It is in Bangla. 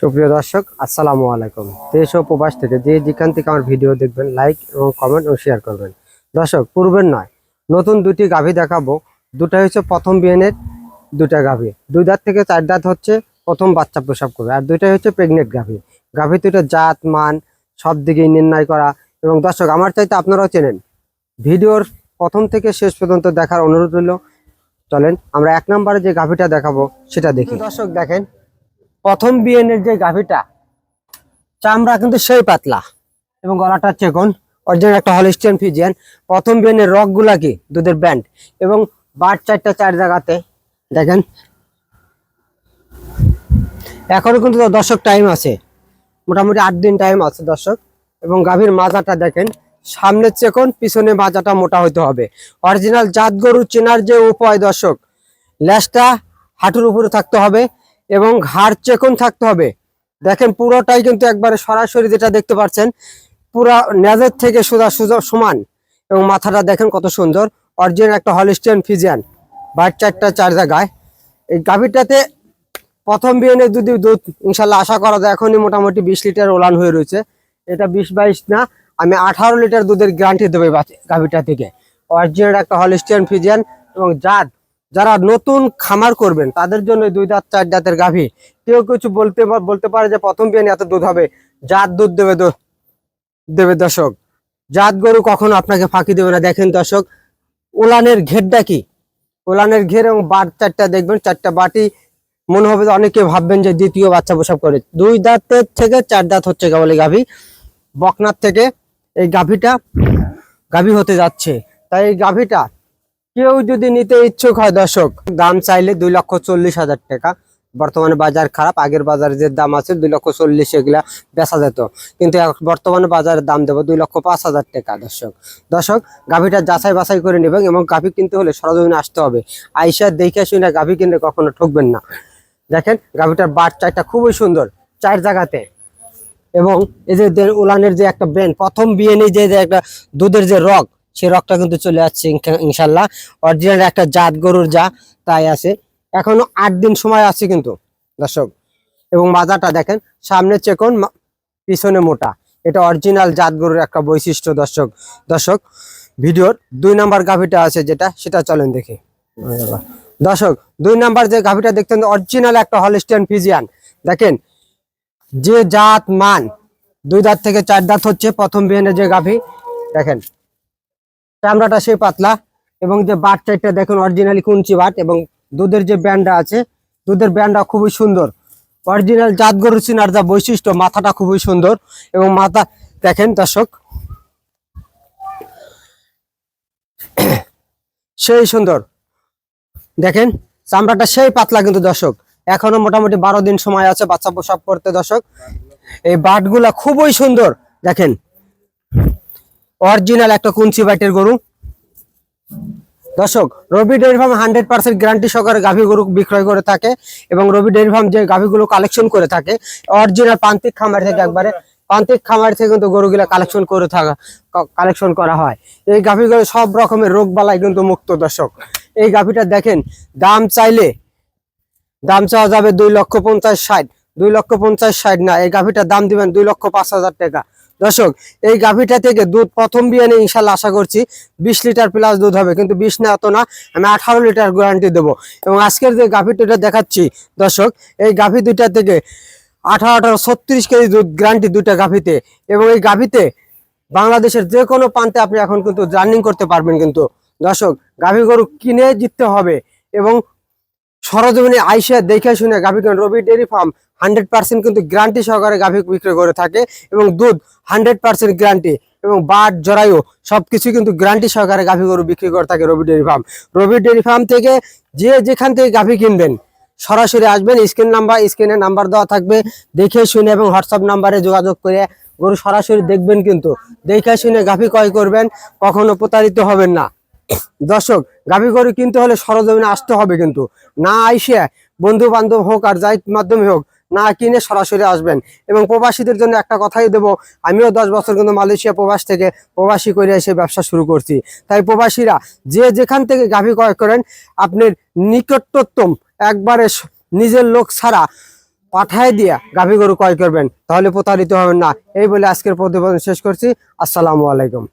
সুপ্রিয় দর্শক, আসসালামু আলাইকুম। দেশ ও প্রবাস থেকে যে যেখান থেকে আমার ভিডিও দেখবেন, লাইক এবং কমেন্ট ও শেয়ার করবেন। দর্শক, পূর্বের নয়, নতুন দুটি গাভী দেখাবো। দুটা হচ্ছে প্রথম বিয়ানের দুটা গাভী। দুই দাঁত থেকে চার দাঁত হচ্ছে প্রথম বাচ্চা প্রসব করবে। আর দুইটাই হচ্ছে প্রেগনেন্ট গাভী। গাভী দুটো জাত মান সব দিকেই নির্ণয় করা। এবং দর্শক আমার চাইতে আপনারাও চেনেন। ভিডিওর প্রথম থেকে শেষ পর্যন্ত দেখার অনুরোধ রইল। চলেন আমরা এক নম্বরে যে গাভীটা দেখাবো সেটা দেখি। দর্শক দেখেন। প্রথম বিএনের যে গাভীটা চামড়া কিন্তু সেই পাতলা। এবং গলাটা চেকন অরিজিনাল একটা হলিস্টিয়ান ফিজিয়ান প্রথম বিএনের রকগুলা কি? দুধের ব্যান্ড এবং বার চারটা চার জায়গাতে দেখেন। এখনও কিন্তু দর্শক টাইম আছে। মোটামুটি আট দিন টাইম আছে দর্শক। এবং গাভীর মাজাটা দেখেন, সামনের চেকন পিছনে মাজাটা মোটা হইতে হবে। অরিজিনাল জাত গরু চেনার যে উপায় দর্শক, ল্যাসটা হাঁটুর উপরে থাকতে হবে এবং ঘাড় চেকন থাকতে হবে। দেখেন পুরোটাই কিন্তু একবারে সরাসরি যেটা দেখতে পাচ্ছেন, পুরা নেজের থেকে সোজা সোজা সমান। এবং মাথাটা দেখেন কত সুন্দর। অরিজিনাল একটা হলিস্টিয়ান ফিজিয়ান বাইট চারটা চার জায়গায়। এই গাভীরটাতে প্রথম বিয়ানে যদি দুধ ইনশাল্লাহ আশা করা যায়, এখনই মোটামুটি বিশ লিটার ওলান হয়ে রয়েছে। এটা বিশ বাইশ না, আমি আঠারো লিটার দুধের গ্যারান্টি দেবো গাভীটা থেকে। অরিজিনাল একটা হলিস্টিয়ান ফিজিয়ান এবং জাত যারা নতুন খামার করবেন, তাদের জন্য দুই দাঁত, চার দাঁতের গাভী। কেউ কিছু বলতে বলতে পারে যে প্রথম বিয়ানে এত দুধ হবে, জাত দুধ দেবে দেবে দর্শক। জাত গরু কখনো আপনাকে ফাঁকি দেবে না। দেখেন দর্শক, ওলানের ঘেরটা কি? ওলানের ঘের এবং বার চারটা দেখবেন, চারটা বাটি। মনে হবে অনেকে ভাববেন যে দ্বিতীয় বাচ্চা প্রসব করে। দুই দাঁতের থেকে চার দাঁত হচ্ছে কেবল গাভী। বকনার থেকে এই গাভীটা গাভি হতে যাচ্ছে। তাই এই গাভীটা কেউ যদি নিতে ইচ্ছুক হয় দর্শক, দাম চাইলে দুই লক্ষ চল্লিশ হাজার টাকা। বর্তমানে বাজার খারাপ, আগের বাজারে যে দাম আছে দুই লক্ষ চল্লিশ এগুলা বেচা যেত। কিন্তু বর্তমানে বাজারের দাম দেবো দুই লক্ষ পাঁচ হাজার টাকা, দর্শক। দর্শক, গাভীটা যাচাই বাছাই করে নেবেন এবং গাভী কিনতে হলে সরজমিনে আসতে হবে। আইসা দেখে শুনে গাভী কিনলে কখনো ঠকবেন না। দেখেন, গাভীটার বাট চারটা খুবই সুন্দর, চার জায়গাতে। এবং এই যে উলানের যে একটা ব্রেন প্রথম বিয়েনে যে একটা দুধের যে রগ সেই রগটা কিন্তু চলে যাচ্ছে ইনশাল্লাহ। অরিজিনাল একটা জাত গরুর যা, তাই আছে। এখনও আট দিন সময় আছে কিন্তু, দর্শক। এবং মাজাটা দেখেন, সামনে চেকন পিছনে মোটা। এটা অরিজিনাল জাত গরুর একটা বৈশিষ্ট্য, দর্শক। দর্শক, ভিডিওর দুই নাম্বার গাভিটা আছে যেটা, সেটা চলেন দেখি। দর্শক, দুই নাম্বার যে গাভিটা দেখতেন অরিজিনাল একটা হলিস্টিয়ান ফিজিয়ান। দেখেন, যে জাত, মান, দুই দাঁত থেকে চার দাঁত হচ্ছে প্রথম বিয়ানের যে গাভী। দেখেন, চামড়াটা সেই পাতলা এবং যে বাট চাইটা দেখুন, অরিজিনালি কুঞ্চি বাট এবং দুধের যে ব্যান্ডটা আছে, দুধের ব্যান্ডটা খুবই সুন্দর। অরিজিনাল জাত গরু চিনার যা বৈশিষ্ট্য, মাথাটা খুবই সুন্দর এবং মাথা, দেখেন দর্শক। সেই সুন্দর। দেখেন, চামড়াটা সেই পাতলা কিন্তু দর্শক। এখনও মোটামুটি বারো দিন সময় আছে বাচ্চা প্রসব করতে দর্শক। এই বাটগুলা খুবই সুন্দর, দেখেন। অরিজিনাল একটা কুঞ্চি বাটের গরু। দর্শক, Robi dairy farm hundred percent guarantee সহকারে গাভী গরু বিক্রয় করে থাকে এবং রবি ডেয়ারি ফার্ম যে গাভীগুলো কালেকশন করে থাকে অরিজিনাল প্রান্তিক খামার থেকে একবারে প্রান্তিক খামার থেকে কিন্তু গরুগুলা কালেকশন করে থাকা কালেকশন করা হয়। এই গাভীগুলো সব রকমের রোগ বালাই কিন্তু মুক্ত, দর্শক। এই গাভীটা দেখেন, দাম চাইলে, দাম চাওয়া যাবে দুই লক্ষ পঞ্চাশ ষাট, দুই লক্ষ পঞ্চাশ ষাট না, এই গাভীটার দাম দিবেন দুই লক্ষ পাঁচ হাজার টাকা। দর্শক, এই গাভীটা থেকে দুধ প্রথম বিয়ানে ইনশাল্লাহ আশা করছি বিশ লিটার প্লাস দুধ হবে, কিন্তু বিশ না এত না, আমি আঠারো লিটার গ্যারান্টি দেবো। এবং আজকের যে গাভী দুটা দেখাচ্ছি, দর্শক, এই গাভী দুইটা থেকে আঠারো আঠারো, ছত্রিশ কেজি দুধ গ্যারান্টি দুইটা গাভীতে। এবং এই গাভীতে বাংলাদেশের যে কোনো প্রান্তে আপনি এখন কিন্তু জার্নিং করতে পারবেন কিন্তু। দর্শক গাভী গরু কিনে জিততে হবে এবং সরজমিনে আইসা দেখে শুনে গাভী কেন Robi dairy farm hundred percent কিন্তু গ্যারান্টি সহকারে গাভী বিক্রি করে থাকে এবং দুধ হান্ড্রেড পার্সেন্ট গ্যারান্টি এবং বাট জরায়ু সবকিছু কিন্তু গ্যারান্টি সহকারে গাভী গরু বিক্রি করে থাকে Robi dairy farm. Robi dairy farm থেকে যে যেখান থেকে গাভী কিনবেন, সরাসরি আসবেন, স্ক্রিন নাম্বার, স্ক্রিনে নাম্বার দেওয়া থাকবে, দেখে শুনে এবং হোয়াটসঅ্যাপ নাম্বারে যোগাযোগ করে গরু সরাসরি দেখবেন কিন্তু। দেখে শুনে গাভী ক্রয় করবেন, কখনো প্রতারিত হবেন না। দর্শক, গাভী গরু কিনতে হলে সরজমিনে আসতে হবে কিন্তু। না আইসে বন্ধু বান্ধব হোক আর যাই মাধ্যমে হোক, না কিনে সরাসরি আসবেন। এবং প্রবাসীদের জন্য একটা কথাই দেব, আমিও দশ বছর কিন্তু মালয়েশিয়া প্রবাস থেকে প্রবাসী করে এসে ব্যবসা শুরু করছি। তাই প্রবাসীরা যে যেখান থেকে গাভী ক্রয় করেন, আপনার নিকটতম একবারে নিজের লোক ছাড়া পাঠায় দিয়া গাভী গরু ক্রয় করবেন। তাহলে প্রতারিত হবেন না। এই বলে আজকের প্রতিবেদন শেষ করছি। আসসালামু আলাইকুম।